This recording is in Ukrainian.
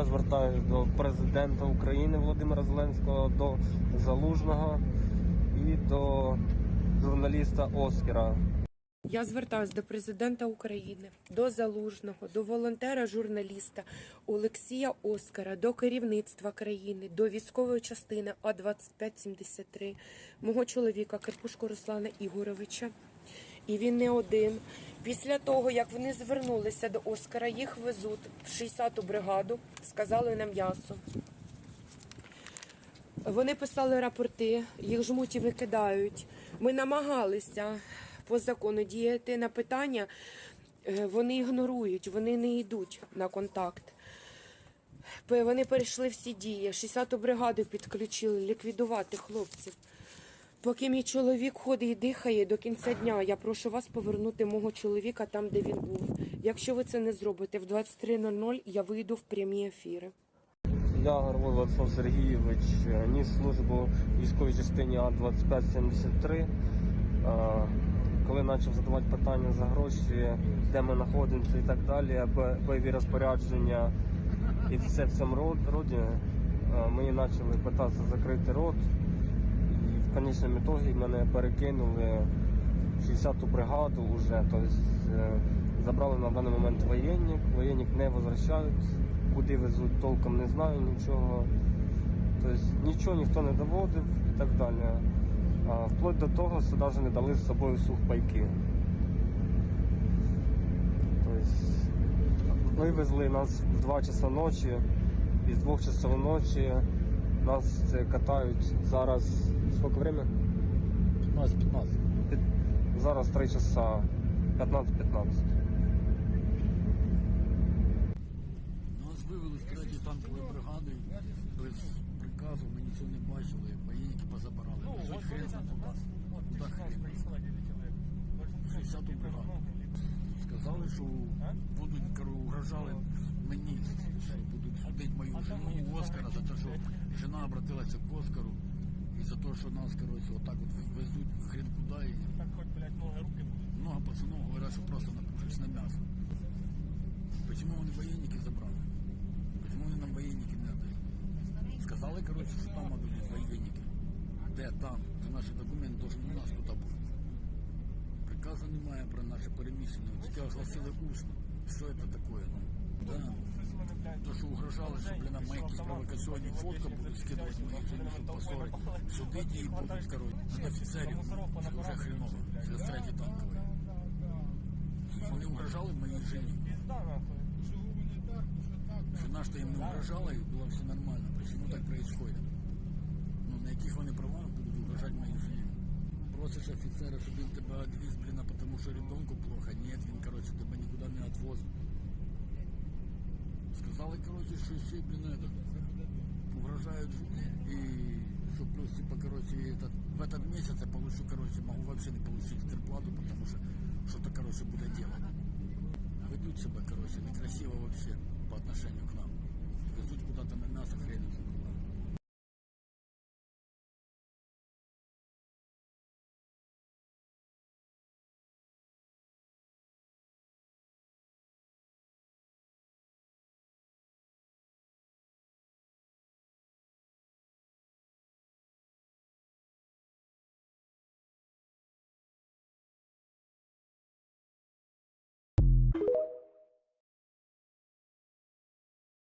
Я звертаюся до президента України Володимира Зеленського, до Залужного і до журналіста Оскара. Я звертаюся до президента України, до залужного, до волонтера журналіста Олексія Оскара, до керівництва країни, до військової частини А 2573 мого чоловіка Карпушко Руслана Ігоровича. І він не один. Після того, як вони звернулися до Оскара, їх везуть в 60-ту бригаду, сказали на м'ясо. Вони писали рапорти, їх жмуть і викидають. Ми намагалися по закону діяти на питання. е, Вони ігнорують, вони не йдуть на контакт. Вони перейшли всі дії. 60-ту бригаду підключили ліквідувати хлопців. Поки мій чоловік ходить і дихає до кінця дня, я прошу вас повернути мого чоловіка там, де він був. Якщо ви це не зробите, в 23.00 я вийду в прямі ефіри. Я Горлов Владислав Сергійович ніс службу військовій частині А2573. Е, Коли почав задавати питання за гроші, де ми знаходимося і так далі, бо- бойові розпорядження і все в цьому роді, мені почали питатися закрити рот. В конечному ітогі мене перекинули в 60-ту бригаду вже. Тобто е, забрали на даний момент воєнник, воєнник не возвращають, куди везуть, толком не знаю нічого. Тобто нічого ніхто не доводив і так далі. А, вплоть до того, що навіть не дали з собою сухпайки. Тобто вивезли нас в 2 часа ночі, і з 2 часов ночі нас катають зараз. Скільки время? 15-15. Зараз 3 часа 15-15. Нас вивели з третьої танкової бригади без приказу, ми нічого не бачили, воєнники позабирали. Везуть хрен зна куди. Куди хрен? 60-ту бригаду. Сказали, що будуть, угрожали мені, що будуть судити мою жену Оскара за те, що жена обратилася к Оскару і за те, що нас, коротше, отак от везуть хрен куди. І Так хоть, блядь, ноги руки будуть. много пацанов говорят, что просто напушились на мясо. Почему они военники забрали? Почему они нам военники не отдали? Сказали, короче, что там будут военники. Де там? Це наші документи должны у нас тут бути. Приказу немає про наше переміщення. Тільки оголосили усно. Що це таке? Ну, да. То, що угрожали, що, блін, нам якісь провокаційні фотки будуть скидувати моїх жінок, щоб посорити. Судити їх будуть, коротше, на офіцерів. Це вже хреново. Це з третій танковий. Вони угрожали моїй жені. пізда, нахуй. Жена, що їм не угрожала, і було все нормально. Почему так происходит? Ну, на яких вони правах будуть угрожати моїй жені? Просиш офіцера, щоб він тебе відвіз, блін, а тому що ребенку плохо. Ні, він, коротше, тебе нікуди не відвозить. Сказали, коротше, що ще, блін, это, угрожають жене. И что плюс, типа, короче, этот, в этот месяц я получу, короче, могу вообще не получить зарплату, потому что что-то, короче, буду делать. Ведут себя, короче, некрасиво вообще по отношению